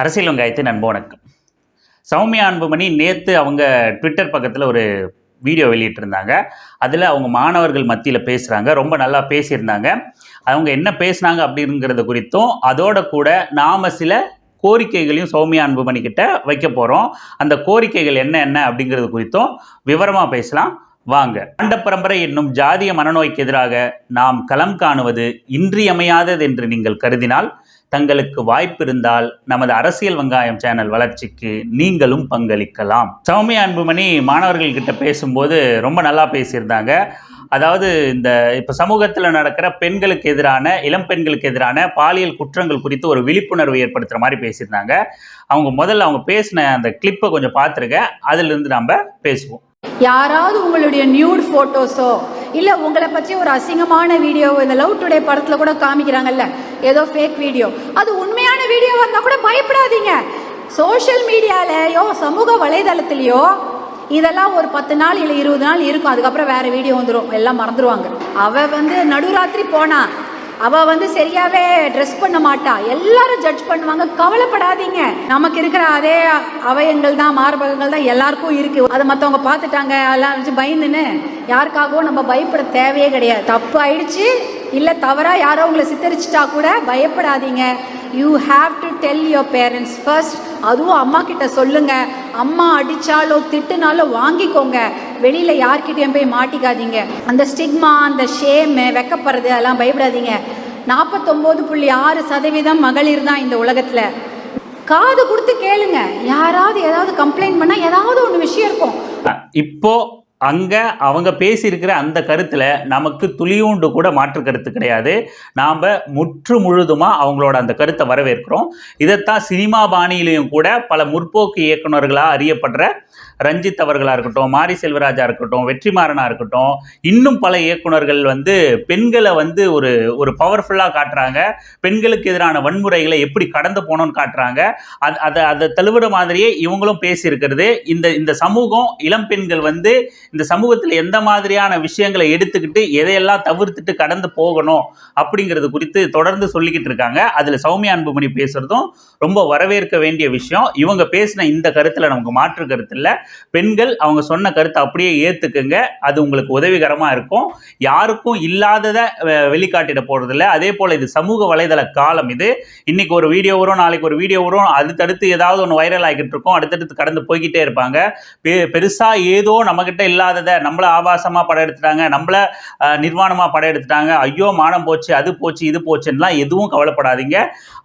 அரசியல் வெங்காயத்தின் அன்பு வணக்கம். சௌமியா அன்புமணி நேற்று அவங்க ட்விட்டர் பக்கத்தில் ஒரு வீடியோ வெளியிட்டிருந்தாங்க. அதில் அவங்க மாணவர்கள் மத்தியில் பேசுகிறாங்க ரொம்ப நல்லா பேசியிருந்தாங்க. அவங்க என்ன பேசுனாங்க அப்படிங்கிறது குறித்தும் அதோட கூட நாம் சில கோரிக்கைகளையும் சௌமியா அன்புமணி கிட்ட வைக்க போகிறோம் அந்த கோரிக்கைகள் என்ன என்ன அப்படிங்கிறது குறித்தும் விவரமாக பேசலாம். வாங்க. ஆண்ட பரம்பரை என்னும் ஜாதிய மனநோய்க்கு எதிராக நாம் களம் காணுவது இன்றியமையாதது என்று நீங்கள் கருதினால் தங்களுக்கு வாய்ப்பு இருந்தால் நமது அரசியல் வெங்காயம் சேனல் வளர்ச்சிக்கு நீங்களும் பங்களிக்கலாம். சௌமியா அன்புமணி மாணவர்கள் கிட்ட பேசும்போது ரொம்ப நல்லா பேசியிருந்தாங்க. அதாவது இந்த இப்போ சமூகத்தில் நடக்கிற பெண்களுக்கு எதிரான இளம் பெண்களுக்கு எதிரான பாலியல் குற்றங்கள் குறித்து ஒரு விழிப்புணர்வு ஏற்படுத்துகிற மாதிரி பேசியிருந்தாங்க. அவங்க முதல்ல அவங்க பேசின அந்த கிளிப்பை கொஞ்சம் பார்த்துருக்கேன் அதிலிருந்து நாம் பேசுவோம். யாராவது உங்களுடைய நியூட் ஃபோட்டோஸோ இல்லை உங்களை பற்றி ஒரு அசிங்கமான வீடியோ இந்த லவ் டுடே படத்தில் கூட காமிக்கிறாங்கல்ல ஏதோ ஃபேக் வீடியோ அது உண்மையான வீடியோ வந்தால் கூட பயப்படாதீங்க. சோஷியல் மீடியாலேயோ சமூக வலைதளத்திலையோ இதெல்லாம் ஒரு பத்து நாள் இல்லை இருபது நாள் இருக்கும். அதுக்கப்புறம் வேற வீடியோ வந்துடும் எல்லாம் மறந்துடுவாங்க அவ வந்து நடுராத்திரி போனா அவ வந்து சரியாவே ட்ரெஸ் பண்ண மாட்டா. எல்லாரும் ஜட்ஜ் பண்ணுவாங்க. கவலைப்படாதீங்க. நமக்கு இருக்கிற அதே அவயங்கள் தான் மார்பகங்கள் தான் எல்லாருக்கும் இருக்கு. அதை மற்றவங்க பார்த்துட்டாங்க எல்லாம் வச்சு பயந்துன்னு யாருக்காகவும் நம்ம பயப்பட தேவையே கிடையாது. தப்பு ஆயிடுச்சு இல்லை தவறாக யாரோ உங்களை சித்தரிச்சிட்டா கூட பயப்படாதீங்க. You have to tell your parents first அதுவும் அம்மா கிட்ட சொல்லுங்க. அம்மா அடிச்சாலோ திட்டுனாலோ வாங்கிக்கோங்க. வெளியில யார்கிட்டயும் போய் மாட்டிக்காதீங்க. அந்த ஸ்டிக்மா அந்த ஷேமு வெக்கப்படுறது அதெல்லாம் பயப்படாதீங்க. நாற்பத்தொம்போது புள்ளி ஆறு சதவீதம் மகளிர் தான் இந்த உலகத்துல. காது கொடுத்து கேளுங்க. யாராவது ஏதாவது கம்ப்ளைண்ட் பண்ணா ஏதாவது ஒன்று விஷயம் இருக்கும். இப்போ அங்கே அவங்க பேசியிருக்கிற அந்த கருத்தில் நமக்கு துளியூண்டு கூட மாற்று கருத்து கிடையாது. நாம் முற்று முழுதுமாக அவங்களோட அந்த கருத்தை வரவேற்கிறோம். இதைத்தான் சினிமா பாணியிலையும் கூட பல முற்போக்கு இயக்குனர்களாக அறியப்படுற ரஞ்சித் அவர்களாக இருக்கட்டும் மாரி செல்வராஜா இருக்கட்டும் வெற்றிமாறனாக இருக்கட்டும் இன்னும் பல இயக்குனர்கள் வந்து பெண்களை வந்து ஒரு ஒரு பவர்ஃபுல்லாக காட்டுறாங்க. பெண்களுக்கு எதிரான வன்முறைகளை எப்படி கடந்து போகணும்னு காட்டுறாங்க. அது அதை அதை தழுவுற மாதிரியே இவங்களும் பேசியிருக்கிறது. இந்த இந்த சமூகம் இளம் பெண்கள் வந்து இந்த சமூகத்தில் எந்த மாதிரியான விஷயங்களை எடுத்துக்கிட்டு எதையெல்லாம் தவிர்த்துட்டு கடந்து போகணும் அப்படிங்கிறது குறித்து தொடர்ந்து சொல்லிக்கிட்டு இருக்காங்க. அதில் சௌமியா அன்புமணி பேசுகிறதும் ரொம்ப வரவேற்க வேண்டிய விஷயம். இவங்க பேசின இந்த கருத்தில் நமக்கு மாற்று கருத்து இல்லை. பெண்கள் அவங்க சொன்ன கருத்தை அப்படியே ஏற்றுக்குங்க அது உங்களுக்கு உதவிகரமாக இருக்கும். யாருக்கும் இல்லாததை வெளிக்காட்டிட வெளிக்காட்டிட போகிறதில்ல அதே போல் இது சமூக வலைதள காலம் இது. இன்னைக்கு ஒரு வீடியோ வரும் நாளைக்கு ஒரு வீடியோ வரும். அடுத்தடுத்து ஏதாவது ஒன்று வைரல் ஆகிட்டு இருக்கும். அடுத்தடுத்து கடந்து போய்கிட்டே இருப்பாங்க. பெ பெருசாக ஏதோ நம்மக்கிட்ட இல்லாததை நம்மளை ஆபாசமாக படம் எடுத்துட்டாங்க நம்மளை நிர்வாணமாக படம் எடுத்துட்டாங்க. ஐயோ மானம் போச்சு அது போச்சு இது போச்சுன்னெலாம் எதுவும் கவலைப்படாதீங்க.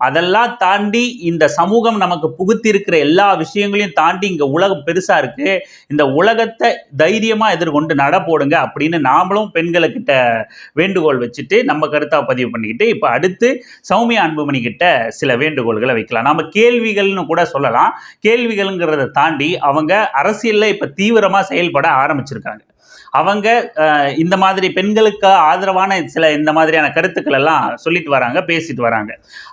அதெல்லாம் தாண்டி இந்த சமூகம் நமக்கு புகுத்திருக்கிற எல்லா விஷயங்களையும் தாண்டி இங்கே உலகம் பெருசாக இருக்குது இந்த உலகத்தை தைரியமாக எதிர்கொண்டு நட போடுங்க அப்படின்னு நாமளும் பெண்களுக்கிட்ட வேண்டுகோள் வச்சுட்டு நம்ம கருத்தாக பதிவு பண்ணிக்கிட்டு இப்போ அடுத்து சௌமியா அன்புமணி கிட்ட சில வேண்டுகோள்களை வைக்கலாம். நம்ம கேள்விகள்னு கூட சொல்லலாம். கேள்விகள்ங்கிறத தாண்டி அவங்க அரசியலில் இப்போ தீவிரமாக செயல்பட ஆரம்பிச்சிருக்காங்க அவங்க இந்த மாதிரி பெண்களுக்கு ஆதரவான சில இந்த மாதிரியான கருத்துக்கள் எல்லாம் சொல்லிட்டு வராங்க பேசிட்டு வராங்க.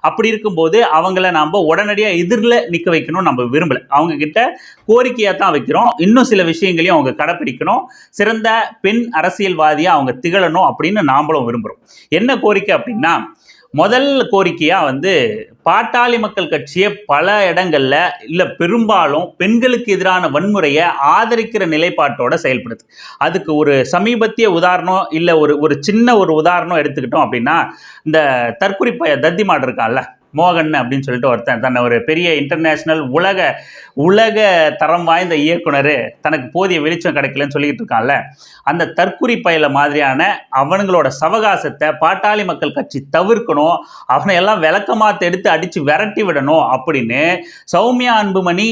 அப்படி இருக்கும்போது அவங்கள நாம் உடனடியாக எதிரில் நிற்க வைக்கணும் நம்ம விரும்பலை. அவங்க கிட்ட கோரிக்கையாக தான் வைக்கிறோம். இன்னும் சில விஷயங்களையும் அவங்க கடைப்பிடிக்கணும். சிறந்த பெண் அரசியல்வாதியாக அவங்க திகழணும் அப்படின்னு நாமளும் விரும்புகிறோம் என்ன கோரிக்கை அப்படின்னா முதல் கோரிக்கையாக வந்து பாட்டாளி மக்கள் கட்சியை பல இடங்கள்ல இல்லை பெரும்பாலும் பெண்களுக்கு எதிரான வன்முறையை ஆதரிக்கிற நிலைப்பாட்டோட செயல்படுது. அதுக்கு ஒரு சமீபத்திய உதாரணம் இல்லை ஒரு ஒரு சின்ன ஒரு உதாரணம் எடுத்துக்கிட்டோம் அப்படின்னா இந்த தற்குறிப்ப தத்திமாடு இருக்கான்ல மோகன் அப்படின்னு சொல்லிட்டு ஒருத்தன் தன்னை ஒரு பெரிய இன்டர்நேஷ்னல் உலக உலக தரம் வாய்ந்த இயக்குனர். தனக்கு போதிய வெளிச்சம் கிடைக்கலன்னு சொல்லிட்டு இருக்கான்ல. அந்த தற்குறி பயில மாதிரியான அவனுங்களோட சவகாசத்தை பாட்டாளி மக்கள் கட்சி தவிர்க்கணும் அவனை எல்லாம் விளக்கமாத்த எடுத்து அடித்து விரட்டி விடணும் அப்படின்னு சௌமியா அன்புமணி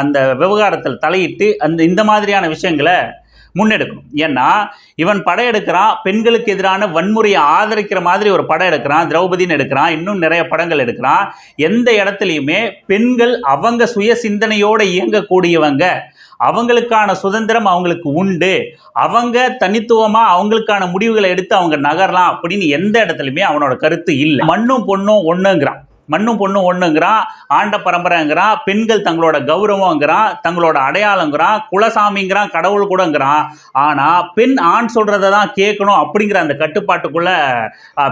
அந்த விவகாரத்தில் தலையிட்டு அந்த இந்த மாதிரியான விஷயங்களை முன்னெடுக்கணும். ஏன்னா இவன் படம் எடுக்கிறான் பெண்களுக்கு எதிரான வன்முறையை ஆதரிக்கிற மாதிரி ஒரு படம் எடுக்கிறான் திரௌபதின்னு எடுக்கிறான் இன்னும் நிறைய படங்கள் எடுக்கிறான். எந்த இடத்துலையுமே பெண்கள் அவங்க சுய சிந்தனையோடு இயங்கக்கூடியவங்க. அவங்களுக்கான சுதந்திரம் அவங்களுக்கு உண்டு. அவங்க தனித்துவமாக அவங்களுக்கான முடிவுகளை எடுத்து அவங்க நகரலாம் அப்படின்னு எந்த இடத்துலையுமே அவனோட கருத்து இல்லை. மண்ணும் பொண்ணும் ஒன்றுங்கிறான் மண்ணும் பொண்ணும் ஒண்ணுங்கிறான் ஆண்ட பரம்பரைங்கிறான் பெண்கள் தங்களோட கௌரவங்கிறான் தங்களோட அடையாளங்கிறான் குலசாமிங்கிறான் கடவுள் கூடங்கிறான் ஆனால் பெண் ஆண் சொல்கிறத தான் கேட்கணும் அப்படிங்கிற அந்த கட்டுப்பாட்டுக்குள்ளே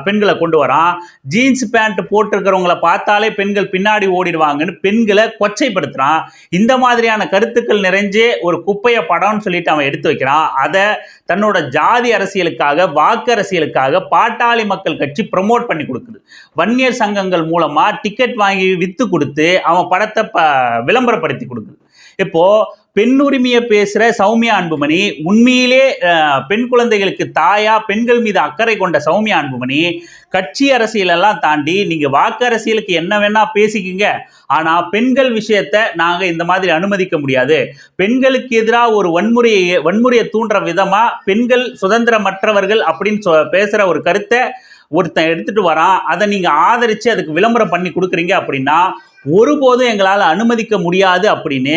பெண்களை கொண்டு வரான் ஜீன்ஸ் பேண்ட் போட்டிருக்கிறவங்கள பார்த்தாலே பெண்கள் பின்னாடி ஓடிடுவாங்கன்னு பெண்களை கொச்சைப்படுத்துகிறான் இந்த மாதிரியான கருத்துக்கள் நிறைஞ்சே ஒரு குப்பைய படம்னு சொல்லிட்டு அவன் எடுத்து வைக்கிறான். அதை தன்னோட ஜாதி அரசியலுக்காக வாக்கு அரசியலுக்காக பாட்டாளி மக்கள் கட்சி ப்ரமோட் பண்ணி கொடுக்குது. வன்னியர் சங்கங்கள் மூலமாக மூலமா டிக்கெட் வாங்கி விற்று கொடுத்து அவன் படத்தை ப விளம்பரப்படுத்தி கொடுக்குது. இப்போ பெண் உரிமையை பேசுகிற சௌமியா அன்புமணி உண்மையிலே பெண் குழந்தைகளுக்கு தாயா பெண்கள் மீது அக்கறை கொண்ட சௌமியா அன்புமணி கட்சி அரசியலெல்லாம் தாண்டி நீங்கள் வாக்கு அரசியலுக்கு என்ன வேணால் பேசிக்கிங்க. ஆனால் பெண்கள் விஷயத்த நாங்கள் இந்த மாதிரி அனுமதிக்க முடியாது. பெண்களுக்கு எதிராக ஒரு வன்முறையை வன்முறையை தூண்டுற விதமாக பெண்கள் சுதந்திரமற்றவர்கள் அப்படின்னு சொ- பேசுகிற ஒரு கருத்தை ஒருத்தன் எடுத்துட்டு வரான் அதை நீங்க ஆதரிச்சு அதுக்கு விளம்பரம் பண்ணி கொடுக்குறீங்க அப்படின்னா ஒருபோதும் எங்களால் அனுமதிக்க முடியாது அப்படின்னு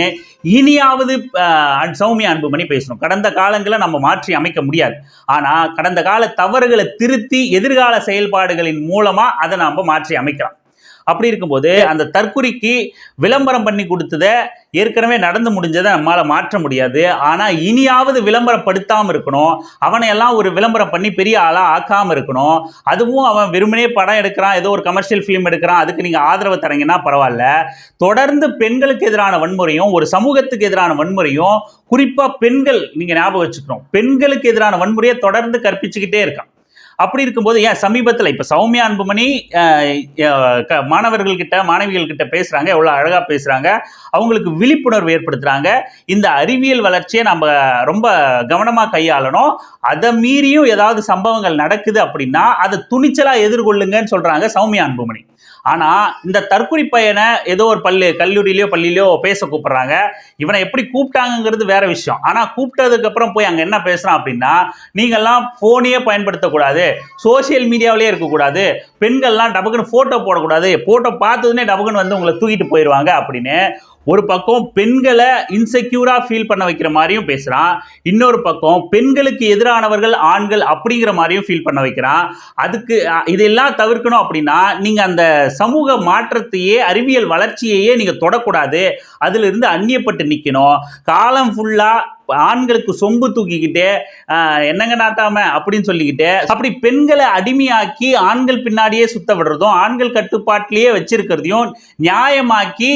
இனியாவது அஹ், சௌமியா அன்புமணி பேசணும். கடந்த காலங்களை நம்ம மாற்றி அமைக்க முடியாது. ஆனால் கடந்த கால தவறுகளை திருத்தி எதிர்கால செயல்பாடுகளின் மூலமா அதை நாம் மாற்றி அமைக்கலாம். அப்படி இருக்கும்போது அந்த தற்குறிக்கு விளம்பரம் பண்ணி கொடுத்ததை ஏற்கனவே நடந்து முடிஞ்சதை நம்மளால மாற்ற முடியாது. ஆனா இனியாவது விளம்பரப்படுத்தாம இருக்கணும். அவனை எல்லாம் ஒரு விளம்பரம் பண்ணி பெரிய ஆளா ஆக்காம இருக்கணும். அதுவும் அவன் வெறுமனே படம் எடுக்கிறான் ஏதோ ஒரு கமர்ஷியல் ஃபிலிம் எடுக்கிறான் அதுக்கு நீங்க ஆதரவு தரீங்கன்னா பரவாயில்ல. தொடர்ந்து பெண்களுக்கு எதிரான வன்முறையும் ஒரு சமூகத்துக்கு எதிரான வன்முறையும் குறிப்பா பெண்கள் நீங்க ஞாபகம் வச்சுக்கணும். பெண்களுக்கு எதிரான வன்முறையை தொடர்ந்து கற்பிச்சுக்கிட்டே இருக்கான். அப்படி இருக்கும்போது ஏன் சமீபத்தில் இப்போ சௌமியா அன்புமணி க- மாணவர்கள்கிட்ட மாணவிகள்கிட்ட பேசுகிறாங்க எவ்வளோ அழகாக பேசுகிறாங்க அவங்களுக்கு விழிப்புணர்வு ஏற்படுத்துகிறாங்க இந்த அறிவியல் வளர்ச்சியை நம்ம ரொம்ப கவனமாக கையாளணும். அதை மீறியும் ஏதாவது சம்பவங்கள் நடக்குது அப்படின்னா அதை துணிச்சலாக எதிர்கொள்ளுங்கன்னு சொல்கிறாங்க சௌமியா அன்புமணி. ஆனால் இந்த தற்குறி பையனை ஏதோ ஒரு பள்ளி கல்லூரியிலையோ பள்ளியிலையோ பேச கூப்பிட்றாங்க. இவனை எப்படி கூப்பிட்டாங்கங்கிறது வேற விஷயம். ஆனால் கூப்பிட்டதுக்கப்புறம் போய் அங்கே என்ன பேசுகிறான் அப்படின்னா நீங்கள்லாம் ஃபோனையே பயன்படுத்தக்கூடாது. சோஷியல் மீடியாவிலே இருக்கக்கூடாது. பெண்கள்லாம் டபக்குன்னு ஃபோட்டோ போடக்கூடாது. ஃபோட்டோ பார்த்ததுனே டபக்குன்னு வந்து உங்களை தூக்கிட்டு போயிடுவாங்க அப்படின்னு ஒரு பக்கம் பெண்களை இன்செக்யூராக ஃபீல் பண்ண வைக்கிற மாதிரியும் பேசுகிறான் இன்னொரு பக்கம் பெண்களுக்கு எதிரானவர்கள் ஆண்கள் அப்படிங்கிற மாதிரியும் ஃபீல் பண்ண வைக்கிறான். அதுக்கு இதெல்லாம் தவிர்க்கணும் அப்படின்னா நீங்கள் அந்த சமூக மாற்றத்தையே அறிவியல் வளர்ச்சியையே நீங்கள் தொடக்கூடாது. அதிலிருந்து அந்நியப்பட்டு நிற்கணும் காலம் ஃபுல்லாக ஆண்களுக்கு சொம்பு தூக்கிக்கிட்டு என்னங்க நாட்டாம அப்படின்னு சொல்லிக்கிட்டு அப்படி பெண்களை அடிமையாக்கி ஆண்கள் பின்னாடியே சுத்த விடுறதும் ஆண்கள் கட்டுப்பாட்டிலேயே வச்சிருக்கிறதையும் நியாயமாக்கி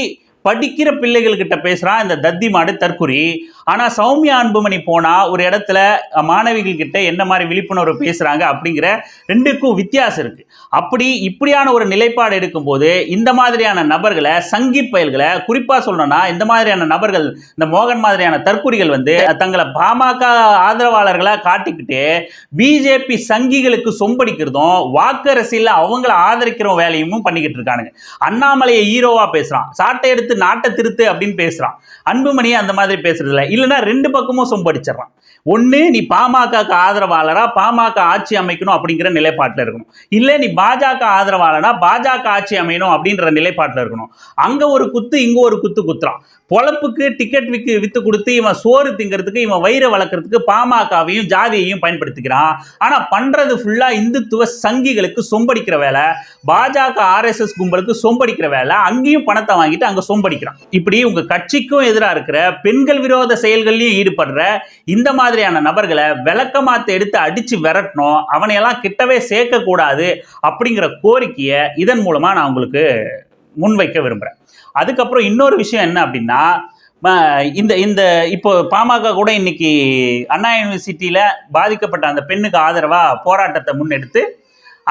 படிக்கிற பிள்ளைகள் கிட்ட இந்த தத்தி மாடு தற்குறி ஆனால் சௌமியா அன்புமணி போனால் ஒரு இடத்துல மாணவிகள் கிட்ட என்ன மாதிரி விழிப்புணர்வு பேசுகிறாங்க அப்படிங்கிற ரெண்டுக்கும் வித்தியாசம் இருக்குது அப்படி இப்படியான ஒரு நிலைப்பாடு எடுக்கும்போது இந்த மாதிரியான நபர்களை சங்கி பயல்களை குறிப்பாக சொல்லணும்னா இந்த மாதிரியான நபர்கள் இந்த மோகன் மாதிரியான தற்குறிகள் வந்து தங்களை பாமக ஆதரவாளர்களாக காட்டிக்கிட்டு பிஜேபி சங்கிகளுக்கு சொம்படிக்கிறதும் வாக்கு அரசியல்ல அவங்கள ஆதரிக்கிற வேலையும் பண்ணிக்கிட்டு இருக்கானுங்க. அண்ணாமலையை ஹீரோவாக பேசுகிறான் சாட்டை எடுத்து நாட்டை திருத்து அப்படின்னு பேசுகிறான் அன்புமணி அந்த மாதிரி பேசுறது இல்லைன்னா ரெண்டு பக்கமும் சொம்படிச்சிடறான் ஒன்று நீ பாமகக்கு ஆதரவாளரா பாமக ஆட்சி அமைக்கணும் அப்படிங்கிற நிலைப்பாட்டில் இருக்கணும். இல்லை நீ பாஜக ஆதரவாளனா பாஜக ஆட்சி அமையணும் அப்படின்ற நிலைப்பாட்டில் இருக்கணும். அங்க ஒரு குத்து இங்க ஒரு குத்து குத்துறான். பொழப்புக்கு டிக்கெட் விற்று வித்து கொடுத்து இவன் சோறு திங்கிறதுக்கு இவன் வயிறு வளர்க்கறதுக்கு பாமகவையும் ஜாதியையும் பயன்படுத்திக்கிறான். ஆனா பண்றது ஃபுல்லா இந்துத்துவ சங்கிகளுக்கு சொம்படிக்கிற வேலை பாஜக ஆர்எஸ்எஸ் கும்பலுக்கு சொம்படிக்கிற வேலை அங்கேயும் பணத்தை வாங்கிட்டு அங்க சொம்படிக்கிறான். இப்படி உங்கள் கட்சிக்கும் எதிராக இருக்கிற பெண்கள் விரோத செயல்கள்லையும் ஈடுபடுற இந்த மாதிரி மாதிரியான நபர்களை விளக்கமாத்த எடுத்து அடிச்சு விரட்டணும் அவனையெல்லாம் கிட்டவே சேர்க்க கூடாது அப்படிங்கிற கோரிக்கையை இதன் மூலமா நான் உங்களுக்கு முன்வைக்க விரும்புகிறேன் அதுக்கப்புறம் இன்னொரு விஷயம் என்ன அப்படின்னா இந்த இந்த இப்போ பாமக கூட இன்னைக்கு அண்ணா யூனிவர்சிட்டியில பாதிக்கப்பட்ட அந்த பெண்ணுக்கு ஆதரவா போராட்டத்தை முன்னெடுத்து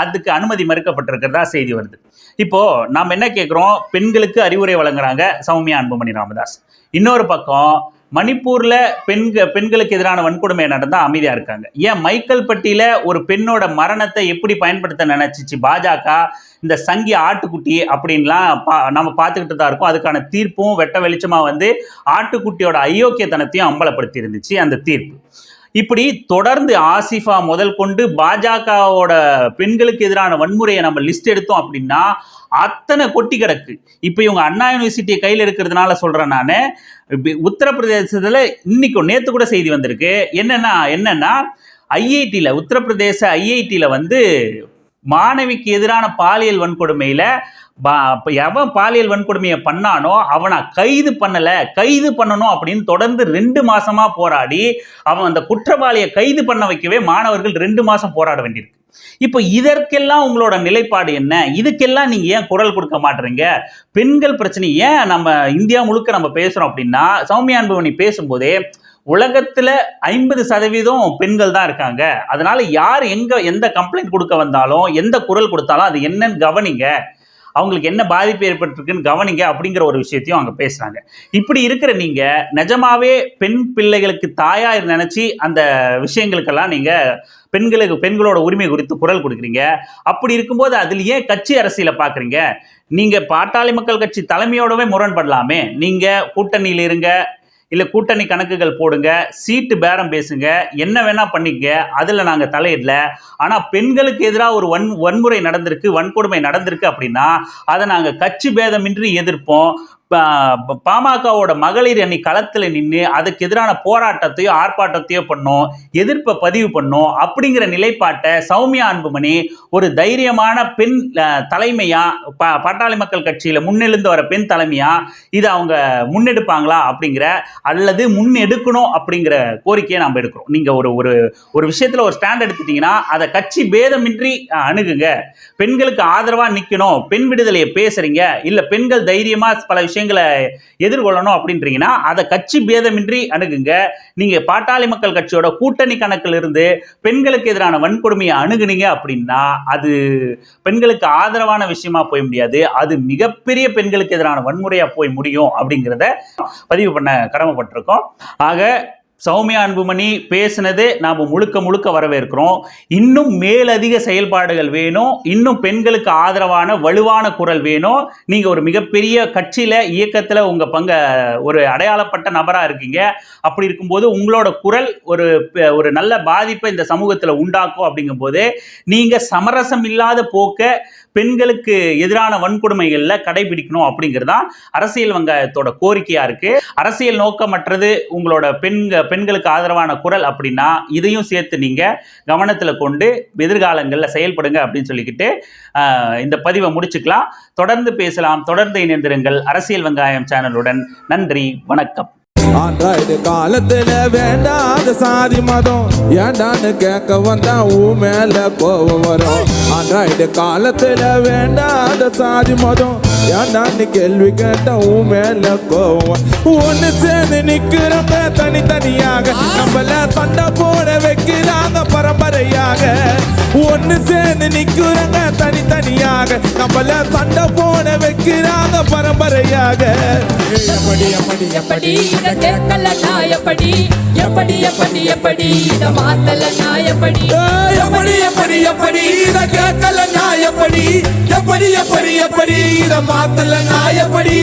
அதுக்கு அனுமதி மறுக்கப்பட்டிருக்கிறதா செய்தி வருது. இப்போ நாம் என்ன கேட்குறோம்? பெண்களுக்கு அறிவுரை வழங்குறாங்க சௌமியா அன்புமணி ராமதாஸ். இன்னொரு பக்கம் மணிப்பூரில் பெண்க பெண்களுக்கு எதிரான வன்கொடுமை நடந்தால் அமைதியாக இருக்காங்க. ஏன் மைக்கேல் பட்டியில் ஒரு பெண்ணோட மரணத்தை எப்படி பயன்படுத்த நினச்சிச்சு? பாஜக இந்த சங்கி ஆட்டுக்குட்டி அப்படின்லாம் பா நம்ம பார்த்துக்கிட்டு தான் இருக்கோம். அதுக்கான தீர்ப்பும் வெட்ட வெளிச்சமாக வந்து ஆட்டுக்குட்டியோட அயோக்கியத்தனத்தையும் அம்பலப்படுத்தி இருந்துச்சு அந்த தீர்ப்பு. இப்படி தொடர்ந்து ஆசிஃபா முதல் கொண்டு பாஜகவோட பெண்களுக்கு எதிரான வன்முறையை நம்ம லிஸ்ட் எடுத்தோம் அப்படின்னா அத்தனை கொட்டி கிடக்கு. இப்போ இவங்க அண்ணா யூனிவர்சிட்டியை கையில் எடுக்கிறதுனால சொல்கிறேன் நான். உத்தரப்பிரதேசத்தில் இன்னைக்கும் நேற்று கூட செய்தி வந்திருக்கு. என்னென்னா என்னென்னா ஐஐடியில் உத்தரப்பிரதேச ஐஐடியில் வந்து மாணவிக்கு எதிரான பாலியல் வன்கொடுமையில் பா- எவன் பாலியல் வன்கொடுமையை பண்ணானோ அவனை கைது பண்ணலை கைது பண்ணணும் அப்படின்னு தொடர்ந்து ரெண்டு மாசமா போராடி அவன் அந்த குற்றவாளியை கைது பண்ண வைக்கவே மாணவர்கள் ரெண்டு மாசம் போராட வேண்டியிருக்கு. இப்போ இதற்கெல்லாம் உங்களோட நிலைப்பாடு என்ன? இதுக்கெல்லாம் நீங்க ஏன் குரல் கொடுக்க மாட்றீங்க பெண்கள் பிரச்சனை ஏன் நம்ம இந்தியா முழுக்க நம்ம பேசுறோம் அப்படின்னா சௌமியா அன்புமணி பேசும்போதே உலகத்துல ஐம்பது சதவீதம் பெண்கள் தான் இருக்காங்க. அதனால யார் எங்க எந்த கம்ப்ளைண்ட் கொடுக்க வந்தாலும் எந்த குரல் கொடுத்தாலும் அது என்னன்னு கவனிங்க. அவங்களுக்கு என்ன பாதிப்பு ஏற்பட்டிருக்குன்னு கவனிங்க அப்படிங்கிற ஒரு விஷயத்தையும் அவங்க பேசுகிறாங்க இப்படி இருக்கிற நீங்கள் நிஜமாவே பெண் பிள்ளைகளுக்கு தாயாக நினச்சி அந்த விஷயங்களுக்கெல்லாம் நீங்கள் பெண்களுக்கு பெண்களோட உரிமை குறித்து குரல் கொடுக்குறீங்க. அப்படி இருக்கும்போது அதில் ஏன் கட்சி அரசியலை பார்க்குறீங்க? நீங்கள் பாட்டாளி மக்கள் கட்சி தலைமையோடவே முரண்படலாமே. நீங்கள் கூட்டணியில் இருங்க இல்லை கூட்டணி கணக்குகள் போடுங்க சீட்டு பேரம் பேசுங்க என்ன வேணால் பண்ணிக்க அதில் நாங்கள் தலையிடல. ஆனால் பெண்களுக்கு எதிராக ஒரு வன் வன்முறை நடந்திருக்கு வன்கொடுமை நடந்திருக்கு அப்படின்னா அதை நாங்கள் கட்சி பேதமின்றி எதிர்ப்போம். பாமகவோட மகளிர் அணி களத்தில் நின்று அதுக்கு எதிரான போராட்டத்தையோ ஆர்ப்பாட்டத்தையோ பண்ணோம் எதிர்ப்பை பதிவு பண்ணோம் அப்படிங்கிற நிலைப்பாட்டை சௌமியா அன்புமணி ஒரு தைரியமான பெண் தலைமையா பா பாட்டாளி மக்கள் கட்சியில் முன்னெழுந்து வர பெண் தலைமையா இதை அவங்க முன்னெடுப்பாங்களா அப்படிங்கிற அல்லது முன்னெடுக்கணும் அப்படிங்கிற கோரிக்கையை நாம் எடுக்கிறோம். நீங்கள் ஒரு ஒரு ஒரு விஷயத்தில் ஒரு ஸ்டாண்ட் எடுத்துட்டீங்கன்னா அதை கட்சி பேதமின்றி அணுகுங்க. பெண்களுக்கு ஆதரவாக நிற்கணும் பெண் விடுதலையை பேசுறீங்க. இல்லை பெண்கள் தைரியமாக பல விஷயம் விஷயங்களை எதிர்கொள்ளணும் அப்படின்றீங்கன்னா அதை கட்சி பேதமின்றி அணுகுங்க. நீங்கள் பாட்டாளி மக்கள் கட்சியோட கூட்டணி கணக்கில் இருந்து பெண்களுக்கு எதிரான வன்கொடுமையை அணுகுனீங்க அப்படின்னா அது பெண்களுக்கு ஆதரவான விஷயமா போய் முடியாது. அது மிகப்பெரிய பெண்களுக்கு எதிரான வன்முறையா போய் முடியும் அப்படிங்கிறத பதிவு பண்ண கடமைப்பட்டிருக்கோம். ஆக சௌமியா அன்புமணி பேசினதே நாம் முழுக்க முழுக்க வரவேற்கிறோம். இன்னும் மேலதிக செயல்பாடுகள் வேணும். இன்னும் பெண்களுக்கு ஆதரவான வலுவான குரல் வேணும். நீங்கள் ஒரு மிகப்பெரிய கட்சியில் இயக்கத்தில் உங்கள் பங்க ஒரு அடையாளப்பட்ட நபராக இருக்கீங்க. அப்படி இருக்கும்போது உங்களோட குரல் ஒரு ஒரு நல்ல பாதிப்பை இந்த சமூகத்தில் உண்டாக்கும் அப்படிங்கும்போது நீங்கள் சமரசம் இல்லாத போக்க பெண்களுக்கு எதிரான வன்கொடுமைகளில் கடைபிடிக்கணும் அப்படிங்கிறதான் அரசியல் வங்கத்தோட கோரிக்கையாக இருக்குது அரசியல் நோக்கமற்றது உங்களோட பெண்கள் பெண்களுக்கு ஆதரவான குரல் அப்படின்னா இதையும் சேர்த்து நீங்கள் கவனத்தில் கொண்டு எதிர்காலங்களில் செயல்படுங்க அப்படின்னு சொல்லிக்கிட்டு இந்த பதிவை முடிச்சுக்கலாம். தொடர்ந்து பேசலாம். தொடர்ந்து இணைந்திருங்கள் அரசியல் வெங்காயம் சேனலுடன். நன்றி. வணக்கம். ஆண்ட்ராய்டு காலத்துல வேண்டாத சாதி மதம். ஏண்டான்னு கேட்க வந்தா ஊ மேல கோவம் வரும். ஆண்ட்ராய்டு காலத்துல வேண்டாத சாதி மதம். யானான்னு கேள்வி கேட்ட உன் மேல கோவம். ஒன்னு சேர்ந்து நிக்கிறப்ப தனித்தனியாக நம்மள சண்டை போட பரம்பரையாக ஒண்ணு சேர்ந்து நிக்கிறங்க தனித்தனியாக. நம்மள சண்டை போட வைக்கிறாங்க பரம்பரையாக. எப்படி எப்படி எப்படி இத கேட்கல நான் எப்படி? எப்படி எப்படி எப்படி? இத மாத்தல நான் எப்படி? எப்படி எப்படி எப்படி? இத கேட்கல நான் எப்படி? எப்படி எப்படி எப்படி? இத மாத்தல எப்படி?